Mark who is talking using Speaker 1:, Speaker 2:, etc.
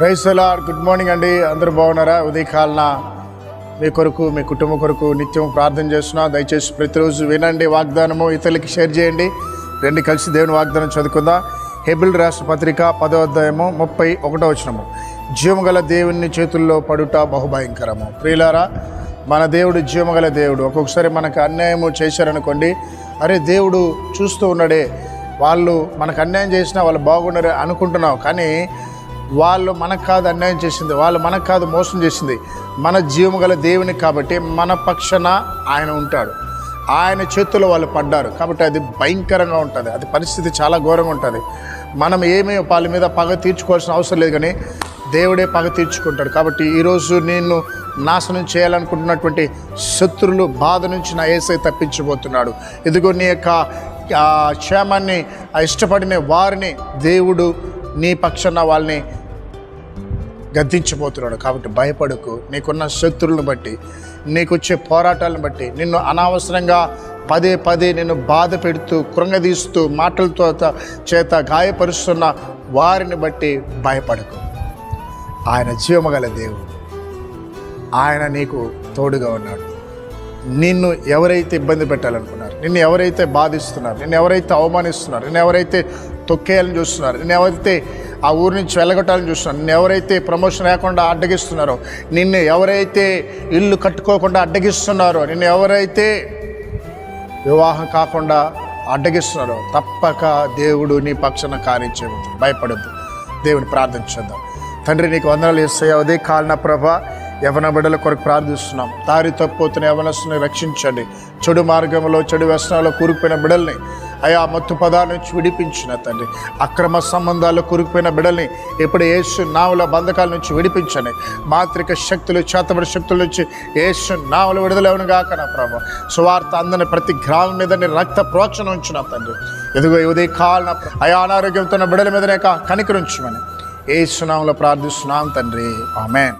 Speaker 1: రైతులా good morning అండి. అందరూ బాగున్నారా? ఉదయకాలన మీ కొరకు మీ కుటుంబం కొరకు నిత్యం ప్రార్థన చేస్తున్నా. దయచేసి ప్రతిరోజు వినండి వాగ్దానము ఇతరులకి షేర్ చేయండి. రెండు కలిసి దేవుని వాగ్దానం చదువుకుందాం. హెబిల్ రాష్ట్ర పత్రిక పదో అధ్యాయము ముప్పై ఒకటో వచనము. జీవము గల దేవుని చేతుల్లో పడుట బహుభయంకరము. ప్రియులారా మన దేవుడు జీవగల దేవుడు. ఒక్కొక్కసారి మనకు అన్యాయము చేశారనుకోండి అరే దేవుడు చూస్తూ ఉన్నాడే వాళ్ళు మనకు అన్యాయం చేసినా వాళ్ళు బాగున్నారే అనుకుంటున్నావు కానీ వాళ్ళు మనకు కాదు అన్యాయం చేసింది వాళ్ళు మనకు కాదు మోసం చేసింది. మన జీవము గల దేవుని కాబట్టి మన పక్షన ఆయన ఉంటాడు. ఆయన చేతుల్లో వాళ్ళు పడ్డారు. కాబట్టి అది భయంకరంగా ఉంటుంది. అది పరిస్థితి చాలా ఘోరంగా ఉంటుంది. మనం ఏమీ వాళ్ళ మీద పగ తీర్చుకోవాల్సిన అవసరం లేదు కానీ దేవుడే పగ తీర్చుకుంటాడు. కాబట్టి ఈరోజు నేను నాశనం చేయాలనుకుంటున్నటువంటి శత్రులు బాధ నుంచి నా ఏసై తప్పించబోతున్నాడు. ఇదిగో నీ యొక్క క్షేమాన్ని ఇష్టపడిన వారిని దేవుడు నీ పక్షాన వాళ్ళని గద్దించబోతున్నాడు. కాబట్టి భయపడకు. నీకున్న శత్రువులను బట్టి నీకు వచ్చే పోరాటాలను బట్టి నిన్ను అనవసరంగా పదే పదే నిన్ను బాధ పెడుతూ కృంగదీస్తూ మాటలతో చేత గాయపరుస్తున్న వారిని బట్టి భయపడకు. ఆయన జీవమగల దేవుడు. ఆయన నీకు తోడుగా ఉన్నాడు. నిన్ను ఎవరైతే ఇబ్బంది పెట్టాలనుకున్నారు నిన్ను ఎవరైతే బాధిస్తున్నారు నిన్ను ఎవరైతే అవమానిస్తున్నారు నిన్ను ఎవరైతే తొక్కేయాలని చూస్తున్నారు. నేను ఎవరైతే ఆ ఊరి నుంచి వెళ్ళగొట్టాలని చూస్తున్నారు నిన్ను ఎవరైతే ప్రమోషన్ లేకుండా అడ్డగిస్తున్నారో నిన్ను ఎవరైతే ఇల్లు కట్టుకోకుండా అడ్డగిస్తున్నారో నిన్ను ఎవరైతే వివాహం కాకుండా అడ్డగిస్తున్నారో తప్పక దేవుడు నీ పక్షాన కార్యం భయపడద్దు. దేవుని ప్రార్థించేద్దాం తండ్రి నీకు వందనాలు ఇస్తాయి అదే కాలిన ప్రభ యవన బిడ్డల కొరకు ప్రార్థిస్తున్నాం. దారి తప్పిపోతున్న యవనస్తుని రక్షించండి. చెడు మార్గంలో చెడు వ్యసనాల్లో కూరుకుపోయిన బిడల్ని అయా మత్తు పదాల నుంచి విడిపించిన తండ్రి. అక్రమ సంబంధాల్లో కూరుకుపోయిన బిడల్ని ఇప్పుడు ఏసు నావుల బంధకాల నుంచి విడిపించండి. మాత్రిక శక్తులు చేతబడి శక్తుల నుంచి యేసు నావులు విడుదలవును గాక నా ప్రభు. సువార్త అందని ప్రతి గ్రామం మీదని రక్త ప్రోక్షణ ఉంచిన తండ్రి. ఎదుగో ఉదయ కాలన అయా అనారోగ్యంతో ఉన్న బిడల మీదనే కనికరించమని. ఏ సునామంలో ప్రార్థిస్తున్నాం తండ్రి. ఆమెన్.